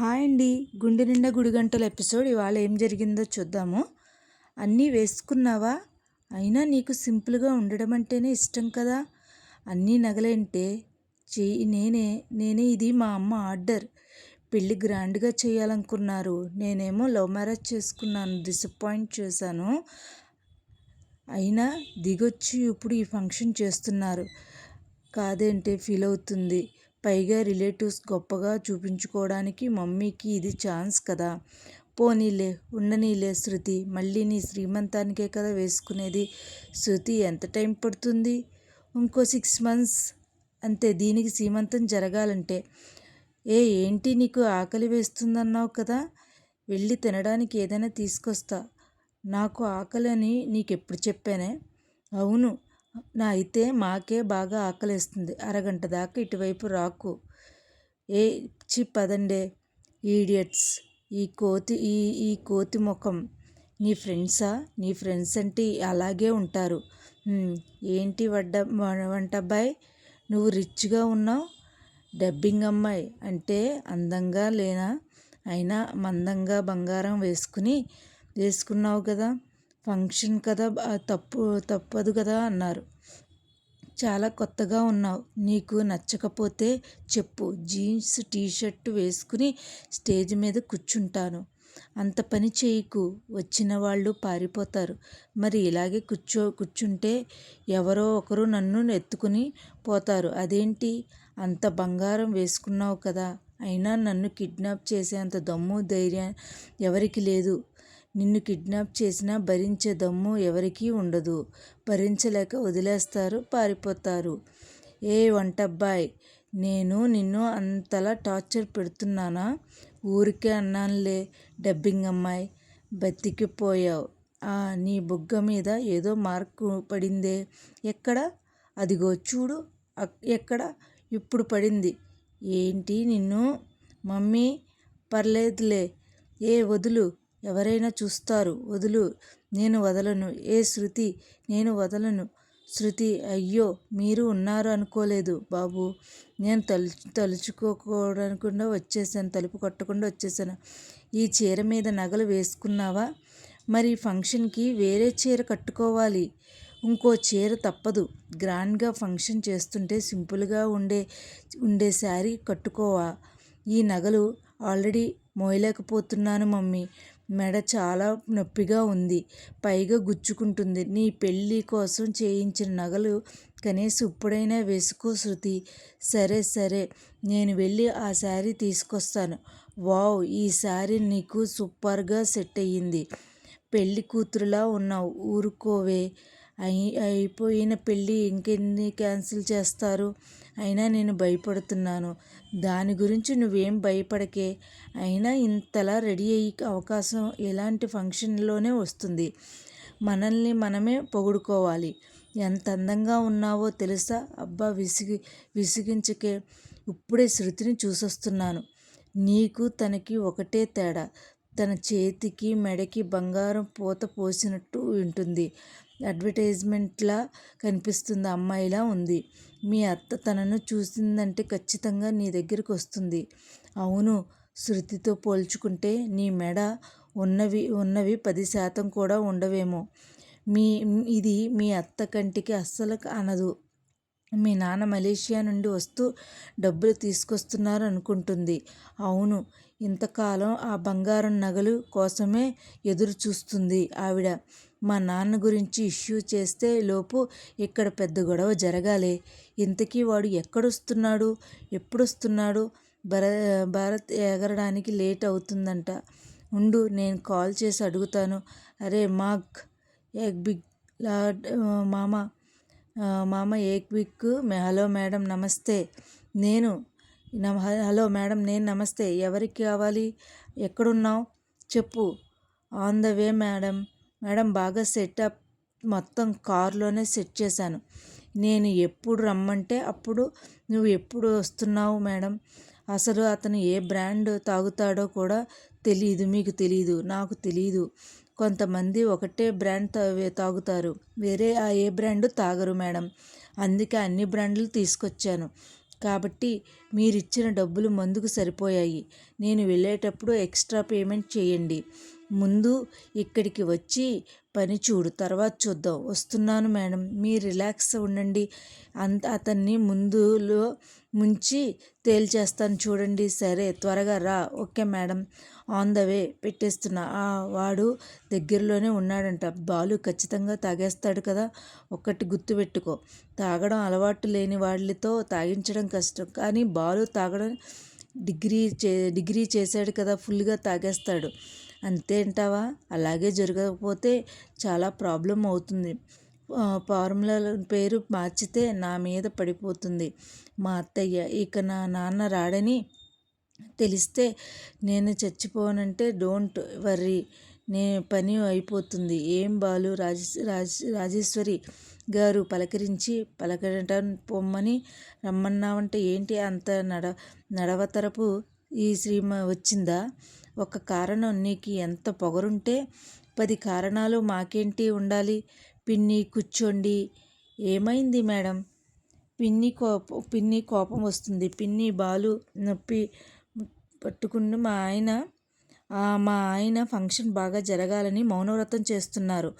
Hi అండి. గుండె నిండా గుడి గంటల ఎపిసోడ్ ఇవాళ ఏం జరిగిందో చూద్దాము. అన్నీ వేసుకున్నావా? అయినా నీకు సింపుల్గా ఉండడం అంటేనే ఇష్టం కదా? అన్నీ నగలేంటే చెయ్యి నేనే నేనే ఇది మా అమ్మ ఆర్డర్. పెళ్ళి గ్రాండ్గా చేయాలనుకున్నారు. నేనేమో లవ్ మ్యారేజ్ చేసుకున్నాను డిసప్పాయింట్ చేశాను. అయినా దిగొచ్చి ఇప్పుడు ఈ ఫంక్షన్ చేస్తున్నారు. కాదేంటే ఫీల్ అవుతుంది పైగా రిలేటివ్స్ గొప్పగా చూపించుకోవడానికి మమ్మీకి ఇది ఛాన్స్ కదా. పోనీలే ఉండనీలే శృతి. మళ్ళీ నీ శ్రీమంతానికే కదా వేసుకునేది. శృతి ఎంత టైం పడుతుంది? ఇంకో సిక్స్ మంత్స్. అంతే దీనికి సీమంతం జరగాలంటే. ఏ ఏంటి నీకు ఆకలి వేస్తుందన్నావు కదా? వెళ్ళి తినడానికి ఏదైనా తీసుకొస్తా. నాకు ఆకలి అని నీకెప్పుడు చెప్పానే? అవును అయితే మాకే బాగా ఆకలిస్తుంది. అరగంట దాకా ఇటువైపు రాకు. ఏ చి పదండే. ఈడియట్స్ ఈ కోతి ఈ ఈ కోతి ముఖం. నీ ఫ్రెండ్సా? నీ ఫ్రెండ్స్ అంటే అలాగే ఉంటారు. ఏంటి వడ్డ వంట అబ్బాయి నువ్వు రిచ్గా ఉన్నావు? డబ్బింగ్ అమ్మాయి అంటే అందంగా లేనా? అయినా మందంగా బంగారం వేసుకుని వేసుకున్నావు కదా? ఫంక్షన్ కదా తప్పు తప్పదు కదా అన్నారు. చాలా కొత్తగా ఉన్నావు. నీకు నచ్చకపోతే చెప్పు. జీన్స్ టీషర్ట్ వేసుకుని స్టేజ్ మీద కూర్చుంటాను. అంత పని చేయకు. వచ్చిన వాళ్ళు పారిపోతారు. మరి ఇలాగే కూర్చో కూర్చుంటే ఎవరో ఒకరు నన్ను ఎత్తుకుని పోతారు. అదేంటి? అంత బంగారం వేసుకున్నావు కదా. అయినా నన్ను కిడ్నాప్ చేసేంత దమ్ము ధైర్యం ఎవరికి లేదు. నిన్ను కిడ్నాప్ చేసినా భరించే దమ్ము ఎవరికీ ఉండదు. భరించలేక వదిలేస్తారు పారిపోతారు. ఏ వంటబ్బాయ్ నేను నిన్ను అంతలా టార్చర్ పెడుతున్నానా? ఊరికే అన్నానులే డబ్బింగ్ అమ్మాయి. బతికిపోయావు. నీ బుగ్గ మీద ఏదో మార్కు పడిందే. ఎక్కడ? అదిగో చూడు. ఎక్కడ? ఇప్పుడు పడింది. ఏంటి నిన్ను? మమ్మీ పర్లేదులే. ఏ వదులు? ఎవరైనా చూస్తారు వదులు. నేను వదలను. ఏ శృతి? నేను వదలను. శృతి అయ్యో మీరు ఉన్నారు అనుకోలేదు బాబు. నేను తలుచు తలుచుకోకుండా వచ్చేసాను తలుపు కొట్టకుండా వచ్చేసాను ఈ చీర మీద నగలు వేసుకున్నావా? మరి ఫంక్షన్కి వేరే చీర కట్టుకోవాలి. ఇంకో చీర తప్పదు. గ్రాండ్గా ఫంక్షన్ చేస్తుంటే సింపుల్గా ఉండే ఉండే శారీ కట్టుకోవా. ఈ నగలు ఆల్రెడీ మోయలేకపోతున్నాను మమ్మీ. మెడ చాలా నొప్పిగా ఉంది. పైగా గుచ్చుకుంటుంది. నీ పెళ్ళి కోసం చేయించిన నగలు కనీసం ఇప్పుడైనా వేసుకో శృతి. సరే సరే నేను వెళ్ళి ఆ శారీ తీసుకొస్తాను. వావ్ ఈ శారీ నీకు సూపర్గా సెట్ అయ్యింది. పెళ్ళి కూతురులా ఉన్నావు. ఊరుకోవే. అయి అయిపోయిన పెళ్ళి ఇంకెన్ని క్యాన్సిల్ చేస్తారు? అయినా నేను భయపడుతున్నాను. దాని గురించి నువ్వేం భయపడకే. అయినా ఇంతలా రెడీ అయ్యే అవకాశం ఎలాంటి ఫంక్షన్లోనే వస్తుంది. మనల్ని మనమే పొగుడుకోవాలి. ఎంత అందంగా ఉన్నావో తెలుసా? అబ్బా విసిగి విసిగించకే. ఇప్పుడే శృతిని చూసొస్తున్నాను. నీకు తనకి ఒకటే తేడా. తన చేతికి మెడకి బంగారం పూత పోసినట్టు ఉంటుంది అడ్వర్టైజ్మెంట్లా కనిపిస్తుంది. అమ్మాయిలా ఉంది. మీ అత్త తనను చూసిందంటే ఖచ్చితంగా నీ దగ్గరికి వస్తుంది. అవును శృతితో పోల్చుకుంటే నీ మెడ ఉన్నవి ఉన్నవి పది శాతం కూడా ఉండవేమో. మీ ఇది మీ అత్త కంటికి అస్సలు అనదు. మీ నాన్న మలేషియా నుండి వస్తూ డబ్బులు తీసుకొస్తున్నారు అనుకుంటుంది. అవును ఇంతకాలం ఆ బంగారం నగలు కోసమే ఎదురు చూస్తుంది ఆవిడ. మా నాన్న గురించి ఇష్యూ చేస్తే లోపు ఇక్కడ పెద్ద గొడవ జరగాలి. ఇంతకీ వాడు ఎక్కడొస్తున్నాడు? ఎప్పుడొస్తున్నాడు? భర భారత్ ఎగరడానికి లేట్ అవుతుందంట. ఉండు నేను కాల్ చేసి అడుగుతాను. అరే మాక్ ఏక్ బిగ్ లాడ్ మామ మామ ఏక్ బిక్ హలో మేడం నమస్తే. నేను హలో మేడం నేను నమస్తే. ఎవరికి కావాలి? ఎక్కడున్నావు? చెప్పు. On the way madam. Madam బాగా సెటప్ మొత్తం కారులోనే సెట్ చేశాను. నేను ఎప్పుడు రమ్మంటే అప్పుడు నువ్వు ఎప్పుడు వస్తున్నావు మేడం? అసలు అతను ఏ బ్రాండ్ తాగుతాడో కూడా తెలియదు మీకు తెలియదు నాకు తెలియదు కొంతమంది ఒకటే బ్రాండ్ తాగుతారు వేరే ఆ ఏ బ్రాండ్ తాగరు మేడం. అందుకే అన్ని బ్రాండ్లు తీసుకొచ్చాను. కాబట్టి మీరిచ్చిన డబ్బులు మందుకు సరిపోయాయి. నేను వెళ్ళేటప్పుడు ఎక్స్ట్రా పేమెంట్ చేయండి. ముందు ఇక్కడికి వచ్చి పని చూడు తర్వాత చూద్దాం. వస్తున్నాను మేడం మీరు రిలాక్స్ ఉండండి. అంత అతన్ని ముందులో ముంచి తేల్చేస్తాను చూడండి. సరే త్వరగా రా. Okay madam. On the way పెట్టేస్తున్నా. ఆ వాడు దగ్గరలోనే ఉన్నాడంట. బాలు ఖచ్చితంగా తాగేస్తాడు కదా ఒక్కటి గుర్తుపెట్టుకో తాగడం అలవాటు లేని వాళ్ళతో తాగించడం కష్టం. కానీ బాలు తాగడం డిగ్రీ చే డిగ్రీ చేశాడు కదా ఫుల్గా తాగేస్తాడు. అంతేంటావా అలాగే జరగకపోతే చాలా ప్రాబ్లం అవుతుంది. ఫార్ములాల పేరు మార్చితే నా మీద పడిపోతుంది. మా అత్తయ్య ఇక నా నాన్న రాడని తెలిస్తే నేను చచ్చిపోనంటే డోంట్ వర్రీ. నే పని అయిపోతుంది. ఏం బాలు రాజ రాజ రాజేశ్వరి గారు పలకరించి పలకటం పొమ్మని రమ్మన్నావంటే ఏంటి అంత నడ నడవతరపు ఈ శ్రీమ వచ్చిందా? ఒక కారణం నీకు ఎంత పొగరుంటే పది కారణాలు మాకేంటి ఉండాలి? పిన్ని కూర్చోండి. ఏమైంది మేడం? పిన్ని కోపం పిన్ని కోపం వస్తుంది. పిన్ని బాలు నొప్పి పట్టుకుని మా ఆయన మా ఆయన ఫంక్షన్ బాగా జరగాలని మౌనవ్రతం చేస్తున్నారు.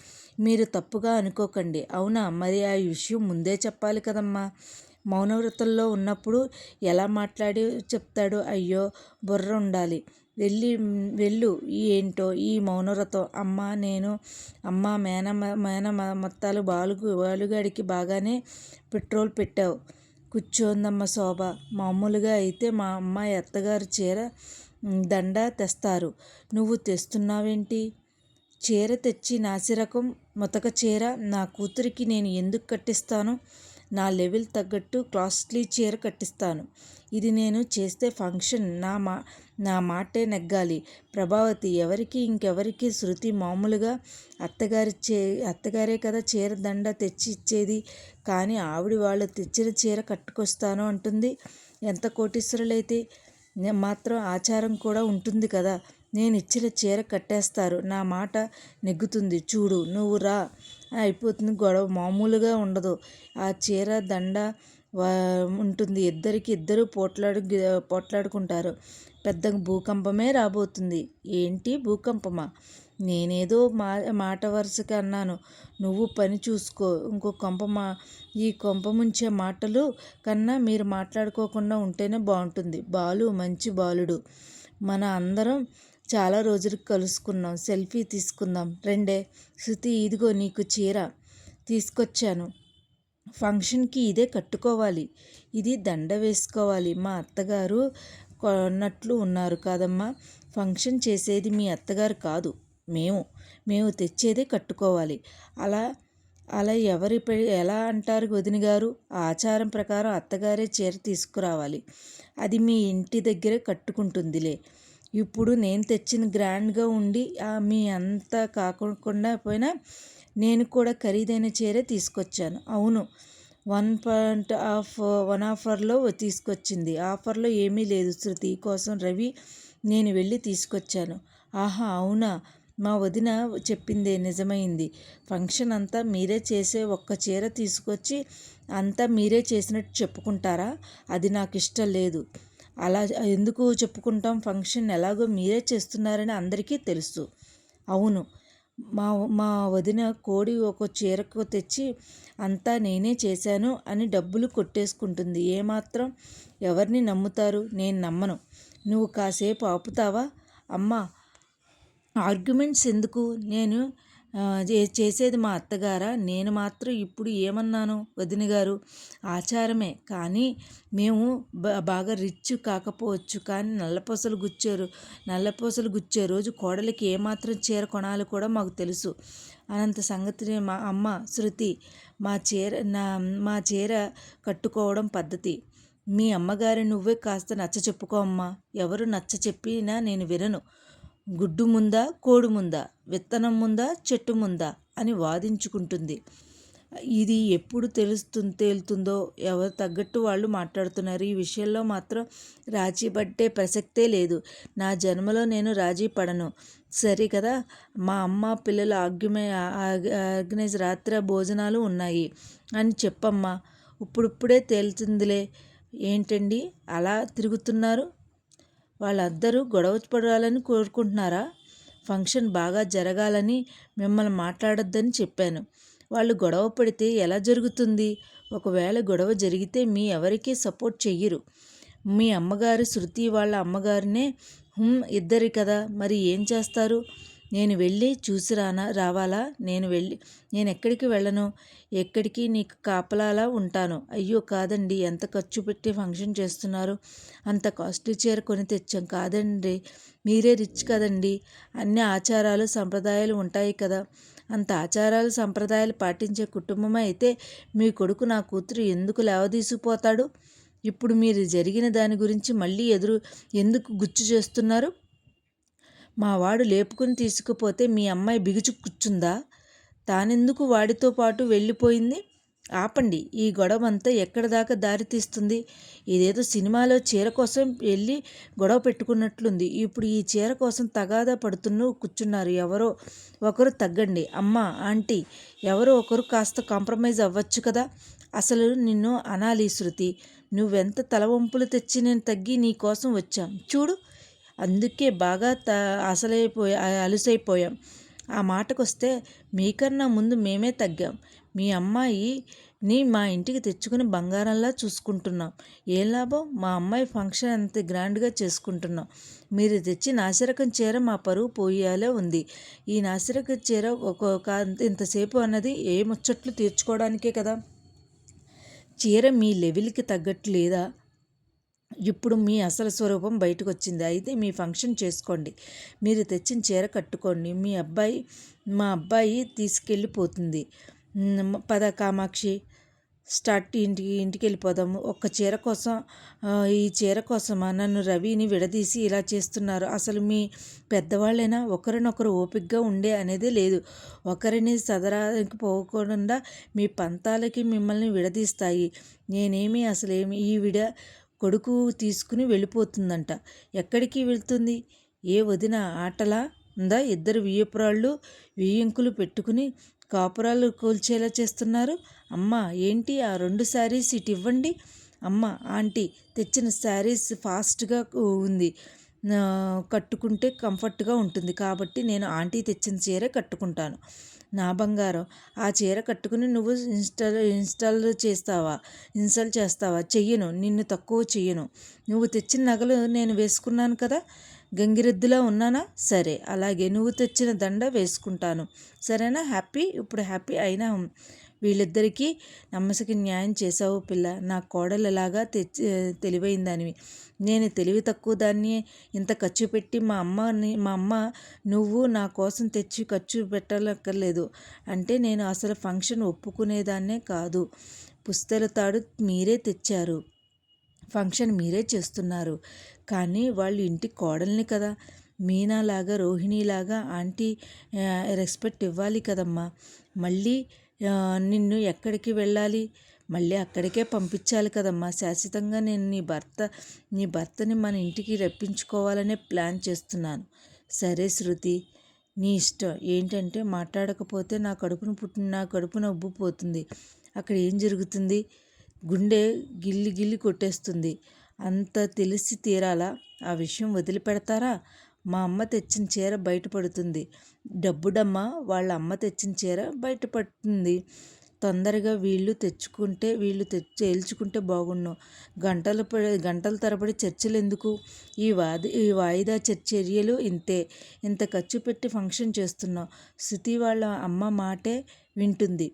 మీరు తప్పుగా అనుకోకండి. అవునా? మరి ఆ విషయం ముందే చెప్పాలి కదమ్మా. మౌనవ్రతంలో ఉన్నప్పుడు ఎలా మాట్లాడి చెప్తాడు అయ్యో బుర్ర ఉండాలి. వెళ్ళి వెళ్ళు. ఏంటో? ఈ మౌనవ్రతం. అమ్మ నేను అమ్మ మేన మేన మొత్తాలు బాలుగు బాలుగాడికి బాగానే పెట్రోల్ పెట్టావు. కూర్చోందమ్మ శోభ. మామూలుగా అయితే మా అమ్మాయి అత్తగారు చీర దండ తెస్తారు. నువ్వు తెస్తున్నావేంటి? చీర తెచ్చి నాసిరకం మొతక చీర నా కూతురికి నేను ఎందుకు కట్టిస్తాను? నా లెవెల్ తగ్గట్టు కాస్ట్లీ చీర కట్టిస్తాను. ఇది నేను చేస్తే ఫంక్షన్ నా మా నా మాటే నెగ్గాలి. ప్రభావతి ఎవరికి ఇంకెవరికి శృతి మామూలుగా అత్తగారి చే అత్తగారే కదా చీర దండ తెచ్చి ఇచ్చేది. కానీ ఆవిడ వాళ్ళు తెచ్చిన చీర కట్టుకొస్తాను అంటుంది. ఎంత కోటీశ్వరులైతే మాత్రం ఆచారం కూడా ఉంటుంది కదా. నేను ఇచ్చిన చీర కట్టేస్తారు. నా మాట నెగ్గుతుంది. చూడు నువ్వు రా. అయిపోతుంది గొడవ. మామూలుగా ఉండదు. ఆ చీర దండ ఉంటుంది. ఇద్దరికి ఇద్దరు పోట్లాడు పోట్లాడుకుంటారు. పెద్ద భూకంపమే రాబోతుంది. ఏంటి భూకంపమా? నేనేదో మా మాట వరుసగా అన్నాను. నువ్వు పని చూసుకో. ఇంకో కొంప మా ఈ కొంప ముంచే మాటలు కన్నా మీరు మాట్లాడుకోకుండా ఉంటేనే బాగుంటుంది. బాలు మంచి బాలుడు. మన అందరం చాలా రోజులకు కలుసుకున్నాం. సెల్ఫీ తీసుకుందాం. రెండే. శృతి ఇదిగో నీకు చీర తీసుకొచ్చాను. ఫంక్షన్కి ఇదే కట్టుకోవాలి. ఇది దండ వేసుకోవాలి. మా అత్తగారు కొన్నట్లు ఉన్నారు కాదమ్మా. ఫంక్షన్ చేసేది మీ అత్తగారు కాదు. మేము. మేము తెచ్చేదే కట్టుకోవాలి. అలా అలా ఎవరి ఎలా అంటారు వదిన గారు? ఆచారం ప్రకారం అత్తగారే చీర తీసుకురావాలి. అది మీ ఇంటి దగ్గరే కట్టుకుంటుందిలే. ఇప్పుడు నేను తెచ్చిన గ్రాండ్గా ఉండి మీ అంత కాకుండా పోయినా నేను కూడా ఖరీదైన చీర తీసుకొచ్చాను. అవును వన్ పాయింట్ ఆఫ్ వన్ ఆఫర్లో తీసుకొచ్చింది. ఆఫర్లో ఏమీ లేదు. శృతి కోసం రవి నేను వెళ్ళి తీసుకొచ్చాను. ఆహా అవునా? మా వదిన చెప్పిందే నిజమైంది. ఫంక్షన్ అంతా మీరే చేసే ఒక్క చీర తీసుకొచ్చి అంతా మీరే చేసినట్టు చెప్పుకుంటారా? అది నాకు ఇష్టం లేదు. అలా ఎందుకు చెప్పుకుంటాం? ఫంక్షన్ ఎలాగో మీరే చేస్తున్నారని అందరికీ తెలుసు. అవును. మా మా వదిన కోడి ఒక చీరకు తెచ్చి అంతా నేనే చేశాను అని డబ్బులు కొట్టేసుకుంటుంది. ఏమాత్రం ఎవరిని నమ్ముతారు? నేను నమ్మను. నువ్వు కాసేపు ఆపుతావా? అమ్మా ఆర్గ్యుమెంట్స్ ఎందుకు? నేను చేసేది మా అత్తగారా? నేను మాత్రం ఇప్పుడు ఏమన్నాను వదిన గారు? ఆచారమే కానీ మేము బాగా రిచ్ కాకపోవచ్చు కానీ నల్లపూసలు గుచ్చారు. నల్లపూసలు గుచ్చే రోజు కోడలికి ఏమాత్రం చీర కొనాలి కూడా మాకు తెలుసు. అనంత సంగతి మా అమ్మ శృతి మా చీర నా మా చీర కట్టుకోవడం పద్ధతి. మీ అమ్మగారి నువ్వే కాస్త నచ్చ చెప్పుకో అమ్మా. ఎవరు నచ్చ చెప్పినా నేను వినను. గుడ్డు ముందా కోడి ముందా విత్తనం ముందా చెట్టు ముందా అని వాదించుకుంటుంది. ఇది ఎప్పుడు తెలుస్తుంది తేలుతుందో ఎవరు తగ్గట్టు వాళ్ళు మాట్లాడుతున్నారు. ఈ విషయంలో మాత్రం రాజీ పట్టే ప్రసక్తే లేదు. నా జన్మలో నేను రాజీ పడను. సరే కదా? మా అమ్మ పిల్లల ఆగ్యుమే ఆర్గనైజ్ రాత్రి భోజనాలు ఉన్నాయి అని చెప్పమ్మా. ఇప్పుడిప్పుడే తేలుతుందిలే. ఏంటండి? అలా తిరుగుతున్నారు? వాళ్ళందరూ గొడవ పడాలని కోరుకుంటున్నారా? ఫంక్షన్ బాగా జరగాలని మిమ్మల్ని మాట్లాడొద్దని చెప్పాను. వాళ్ళు గొడవ పడితే ఎలా జరుగుతుంది? ఒకవేళ గొడవ జరిగితే మీ ఎవరికీ సపోర్ట్ చెయ్యరు. మీ అమ్మగారు శృతి వాళ్ళ అమ్మగారినే ఇద్దరి కదా మరి ఏం చేస్తారు? నేను వెళ్ళి చూసి రానా రావాలా? నేను వెళ్ళి నేను ఎక్కడికి వెళ్ళను? ఎక్కడికి నీకు కాపలాలా ఉంటాను? అయ్యో కాదండి ఎంత ఖర్చు పెట్టి ఫంక్షన్ చేస్తున్నారు? అంత కాస్ట్లీ చీర కొని తెచ్చాం కాదండి. మీరే రిచ్ కదండి. అన్ని ఆచారాలు సంప్రదాయాలు ఉంటాయి కదా. అంత ఆచారాలు సంప్రదాయాలు పాటించే కుటుంబం అయితే మీ కొడుకు నా కూతురు ఎందుకు లేవదీసిపోతాడు? ఇప్పుడు మీరు జరిగిన దాని గురించి మళ్ళీ ఎదురు ఎందుకు గుచ్చు చేస్తున్నారు? మా వాడు లేపుకుని తీసుకుపోతే మీ అమ్మాయి బిగుచు కూర్చుందా? తానెందుకు వాడితో పాటు వెళ్ళిపోయింది? ఆపండి ఈ గొడవ అంతా ఎక్కడి దాకా దారితీస్తుంది ఇదేదో సినిమాలో చీర కోసం వెళ్ళి గొడవ పెట్టుకున్నట్లుంది. ఇప్పుడు ఈ చీర కోసం తగాదా పడుతున్న కూర్చున్నారు ఎవరో ఒకరు తగ్గండి. అమ్మ ఆంటీ ఎవరో ఒకరు కాస్త కాంప్రమైజ్ అవ్వచ్చు కదా? అసలు నిన్ను అనాలి శృతి. నువ్వెంత తలవంపులు తెచ్చి నేను తగ్గి నీ కోసం వచ్చాం. చూడు అందుకే బాగా త అసలైపోయా అలుసైపోయాం. ఆ మాటకొస్తే మీకన్నా ముందు మేమే తగ్గాం. మీ అమ్మాయి ని మా ఇంటికి తెచ్చుకుని బంగారంలా చూసుకుంటున్నాం. ఏ లాభం? మా అమ్మాయి ఫంక్షన్ అంత గ్రాండ్గా చేసుకుంటున్నాం. మీరు తెచ్చి నాసిరకం చీర మా పరువు పోయేలా ఉంది. ఈ నాసిరకం చీర ఒక ఇంతసేపు అన్నది ఏ ముచ్చట్లు తీర్చుకోవడానికే కదా? చీర మీ లెవెల్కి తగ్గట్టు లేదా ఇప్పుడు మీ అసలు స్వరూపం బయటకు వచ్చింది అయితే మీ ఫంక్షన్ చేసుకోండి. మీరు తెచ్చిన చీర కట్టుకోండి. మీ అబ్బాయి మా అబ్బాయి తీసుకెళ్ళిపోతుంది. పద కామాక్షి స్టార్ట్ ఇంటికి ఇంటికి వెళ్ళిపోదాము ఒక్క చీర కోసం ఈ చీర కోసమా? నన్ను రవిని విడదీసి ఇలా చేస్తున్నారు. అసలు మీ పెద్దవాళ్ళైనా ఒకరినొకరు ఓపికగా ఉండే అనేది లేదు. ఒకరిని సదరానికి పోకుండా మీ పంతాలకి మిమ్మల్ని విడదీస్తాయి. నేనేమి అసలేమి ఈ విడ కొడుకు తీసుకుని వెళ్ళిపోతుందంట. ఎక్కడికి వెళ్తుంది? ఏ వదిన ఆటలా ఉందా? ఇద్దరు వియ్యపురాళ్ళు వియ్యంకులు పెట్టుకుని కాపురాలు కూల్చేలా చేస్తున్నారు. అమ్మ ఏంటి ఆ రెండు శారీస్ ఇటు ఇవ్వండి? అమ్మ ఆంటీ తెచ్చిన శారీస్ ఫాస్ట్గా ఉంది. కట్టుకుంటే కంఫర్ట్గా ఉంటుంది. కాబట్టి నేను ఆంటీ తెచ్చిన చీర కట్టుకుంటాను. నా బంగారం. ఆ చీర కట్టుకుని నువ్వు ఇన్స్టాల్ ఇన్స్టాల్ చేస్తావా? ఇన్స్టాల్ చేస్తావా? చెయ్యను. నిన్ను తక్కువ చెయ్యను. నువ్వు తెచ్చిన నగలు నేను వేసుకున్నాను కదా? గంగిరెద్దులా ఉన్నానా? సరే. అలాగే నువ్వు తెచ్చిన దండ వేసుకుంటాను. సరేనా? హ్యాపీ? ఇప్పుడు హ్యాపీ అయినా వీళ్ళిద్దరికీ నమ్మసకి న్యాయం చేశావు పిల్ల. నా కోడలలాగా తెచ్చి తెలివైందానివి. నేను తెలివి తక్కువ దాన్ని ఇంత ఖర్చు పెట్టి మా అమ్మని మా అమ్మ నువ్వు నా కోసం తెచ్చి ఖర్చు పెట్టలక్కర్లేదు అంటే నేను అసలు ఫంక్షన్ ఒప్పుకునేదాన్నే కాదు. పుస్తల తాడు మీరే తెచ్చారు. ఫంక్షన్ మీరే చేస్తున్నారు. కానీ వాళ్ళు ఇంటి కోడల్ని కదా. మీనాలాగా రోహిణిలాగా ఆంటీ రెస్పెక్ట్ ఇవ్వాలి కదమ్మా. మళ్ళీ నిన్ను ఎక్కడికి వెళ్ళాలి? మళ్ళీ అక్కడికే పంపించాలి కదమ్మా. శాశ్వతంగా నేను నీ భర్త నీ భర్తని మన ఇంటికి రప్పించుకోవాలనే ప్లాన్ చేస్తున్నాను. సరే శృతి నీ ఇష్టం. ఏంటంటే మాట్లాడకపోతే నా కడుపును పుట్టిన నా కడుపున ఉబ్బిపోతుంది అక్కడ ఏం జరుగుతుంది? గుండె గిల్లి గిల్లి కొట్టేస్తుంది. అంత తెలిసి తీరాలా? ఆ విషయం వదిలిపెడతారా? మా అమ్మ తెచ్చిన చీర బయటపడుతుంది. డబ్బుడమ్మ వాళ్ళ అమ్మ తెచ్చిన చీర బయటపడుతుంది. తొందరగా వీళ్ళు తెచ్చుకుంటే వీళ్ళు తెచ్చి తేల్చుకుంటే బాగుండు గంటలు గంటల తరబడి చర్చలు ఎందుకు ఈ వాది ఈ వాయిదా చర్చర్యలు ఇంతే. ఇంత ఖర్చు పెట్టి ఫంక్షన్ చేస్తున్నాం. శృతి వాళ్ళ అమ్మ మాటే వింటుంది.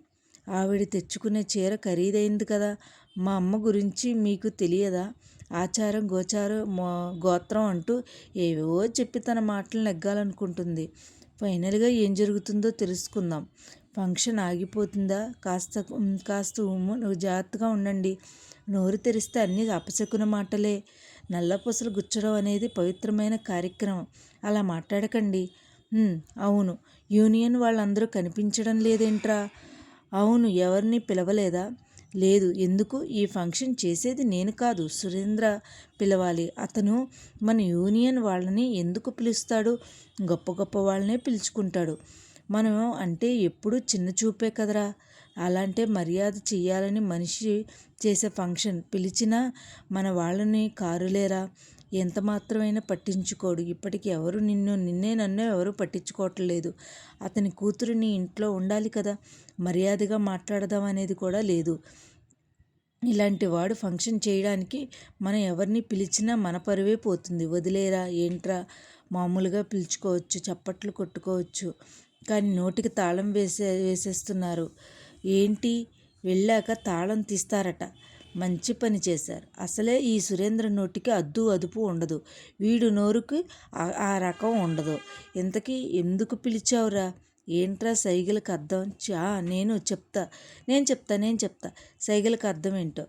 ఆవిడ తెచ్చుకునే చీర ఖరీదైంది కదా. మా అమ్మ గురించి మీకు తెలియదా? ఆచారం గోచారం మో గోత్రం అంటూ ఏవేవో చెప్పి తన మాటలు నెగ్గాలనుకుంటుంది. ఫైనల్గా ఏం జరుగుతుందో తెలుసుకుందాం. ఫంక్షన్ ఆగిపోతుందా? కాస్త కాస్త జాగ్రత్తగా ఉండండి. నోరు తెరిస్తే అన్నీ అపశకున మాటలే. నల్లపూసలు గుచ్చడం అనేది పవిత్రమైన కార్యక్రమం. అలా మాట్లాడకండి. అవును. యూనియన్ వాళ్ళందరూ కనిపించడం లేదేంట్రా? అవును ఎవరిని పిలవలేదా? లేదు. ఎందుకు? ఈ ఫంక్షన్ చేసేది నేను కాదు. సురేంద్ర పిలవాలి. అతను మన యూనియన్ వాళ్ళని ఎందుకు పిలుస్తాడు? గొప్ప గొప్ప వాళ్ళనే పిలుచుకుంటాడు. మనం అంటే ఎప్పుడు చిన్న చూపే కదరా? అలాంటే మర్యాద చెయ్యాలని మనిషి చేసే ఫంక్షన్. పిలిచినా మన వాళ్ళని కారులేరా? ఎంత మాత్రమైనా పట్టించుకోడు. ఇప్పటికి ఎవరు నిన్ను నిన్నే నన్ను ఎవరు పట్టించుకోవట్లేదు. అతని కూతురు నీ ఇంట్లో ఉండాలి కదా? మర్యాదగా మాట్లాడదాం అనేది కూడా లేదు. ఇలాంటి వాడు ఫంక్షన్ చేయడానికి మనం ఎవరిని పిలిచినా మన పరువే పోతుంది. వదిలేరా? ఏంట్రా? మామూలుగా పిలుచుకోవచ్చు చప్పట్లు కొట్టుకోవచ్చు. కానీ నోటికి తాళం వేసే వేసేస్తున్నారు. ఏంటి? వెళ్ళాక తాళం తీస్తారట. మంచి పని చేశారు. అసలే ఈ సురేంద్ర నోటికి అద్దు అదుపు ఉండదు. వీడు నోరుకి ఆ రకం ఉండదు. ఇంతకీ ఎందుకు పిలిచావురా? ఏంట్రా సైగలకు అర్థం? చా నేను చెప్తా. నేను చెప్తా నేను చెప్తా. సైగలకు అర్థం ఏంటో?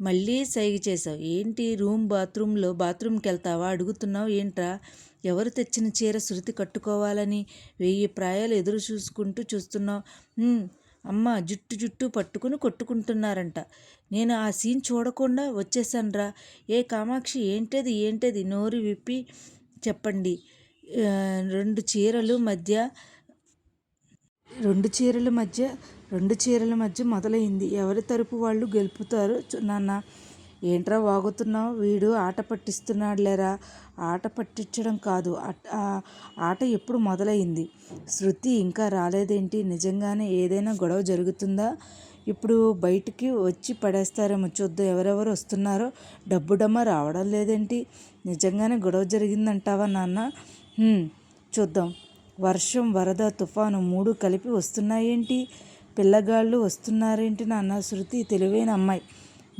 మళ్ళీ సైగ చేసావు ఏంటి? రూమ్ బాత్రూంలో బాత్రూమ్కి వెళ్తావా అడుగుతున్నావు ఏంట్రా? ఎవరు తెచ్చిన చీర శృతి కట్టుకోవాలని? వెయ్యి ప్రాయాలు ఎదురు చూసుకుంటూ చూస్తున్నావు. అమ్మ జుట్టు జుట్టు పట్టుకుని కొట్టుకుంటున్నారంట. నేను ఆ సీన్ చూడకుండా వచ్చేసానురా ఏ కామాక్షి ఏంటది ఏంటది? నోరు విప్పి చెప్పండి. రెండు చీరలు మధ్య రెండు చీరల మధ్య రెండు చీరల మధ్య మొదలైంది. ఎవరి తరపు వాళ్ళు గెలుపుతారు నాన్న ఏంట్రా వాగుతున్నావు? వీడు ఆట పట్టిస్తున్నాడు లేరా ఆట పట్టించడం కాదు. ఆట ఎప్పుడు మొదలైంది? శృతి ఇంకా రాలేదేంటి? నిజంగానే ఏదైనా గొడవ జరుగుతుందా? ఇప్పుడు బయటికి వచ్చి పడేస్తారేమో చూద్దాం. ఎవరెవరు వస్తున్నారో? డబ్బు డమ్మ రావడం లేదేంటి? నిజంగానే గొడవ జరిగిందంటావా నాన్న? చూద్దాం. వర్షం వరద తుఫాను మూడు కలిపి వస్తున్నాయేంటి? పిల్లగాళ్ళు వస్తున్నారేంటి నాన్న? శృతి తెలివైన అమ్మాయి.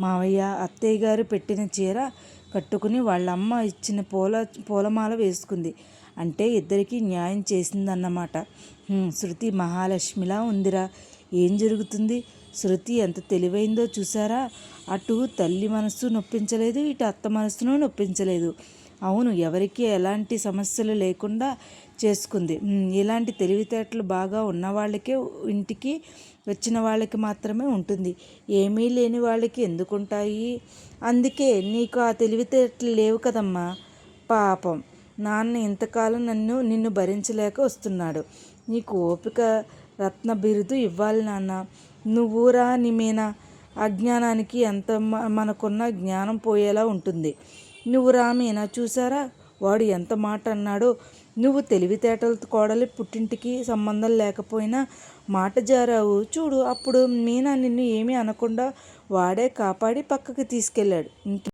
మావయ్య అత్తయ్య గారు పెట్టిన చీర కట్టుకుని వాళ్ళ అమ్మ ఇచ్చిన పూల పూలమాల వేసుకుంది. అంటే ఇద్దరికీ న్యాయం చేసిందన్నమాట. శృతి మహాలక్ష్మిలా ఉందిరా. ఏం జరుగుతుంది? శృతి ఎంత తెలివైందో చూసారా అటు తల్లి మనస్సు నొప్పించలేదు ఇటు అత్త మనస్సును నొప్పించలేదు. అవును ఎవరికి ఎలాంటి సమస్యలు లేకుండా చేసుకుంది. ఇలాంటి తెలివితేటలు బాగా ఉన్న వాళ్ళకే ఇంటికి వచ్చిన వాళ్ళకి మాత్రమే ఉంటుంది. ఏమీ లేని వాళ్ళకి ఎందుకుంటాయి? అందుకే నీకు ఆ తెలివితేటలు లేవు కదమ్మా. పాపం. నాన్న ఇంతకాలం నన్ను నిన్ను భరించలేక వస్తున్నాడు. నీకు ఓపిక రత్న బిరుదు ఇవ్వాలి నాన్న. నువ్వురా నిమేనా అజ్ఞానానికి ఎంత మనకున్న జ్ఞానం పోయేలా ఉంటుంది. నువ్వు రామేనా చూసారా? వాడు ఎంత మాట అన్నాడో నువ్వు తెలివితేటలతో కోడలి పుట్టింటికి సంబంధం లేకపోయినా మాట జారావు. చూడు అప్పుడు మీనా నిన్ను ఏమీ అనకుండా వాడే కాపాడి పక్కకి తీసుకెళ్ళాడు.